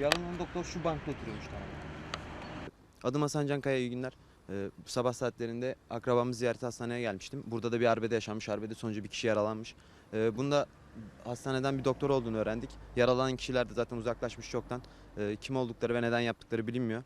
Yaralanan doktor şu bankta oturuyormuş tamam. Adım Hasan Cankaya iyi günler. Ee, bu sabah saatlerinde akrabamı ziyarete hastaneye gelmiştim. Burada da bir arbede yaşanmış. Arbede sonucu bir kişi yaralanmış. Ee, bunda hastaneden bir doktor olduğunu öğrendik. Yaralanan kişiler de zaten uzaklaşmış çoktan. Ee, kim oldukları ve neden yaptıkları bilinmiyor.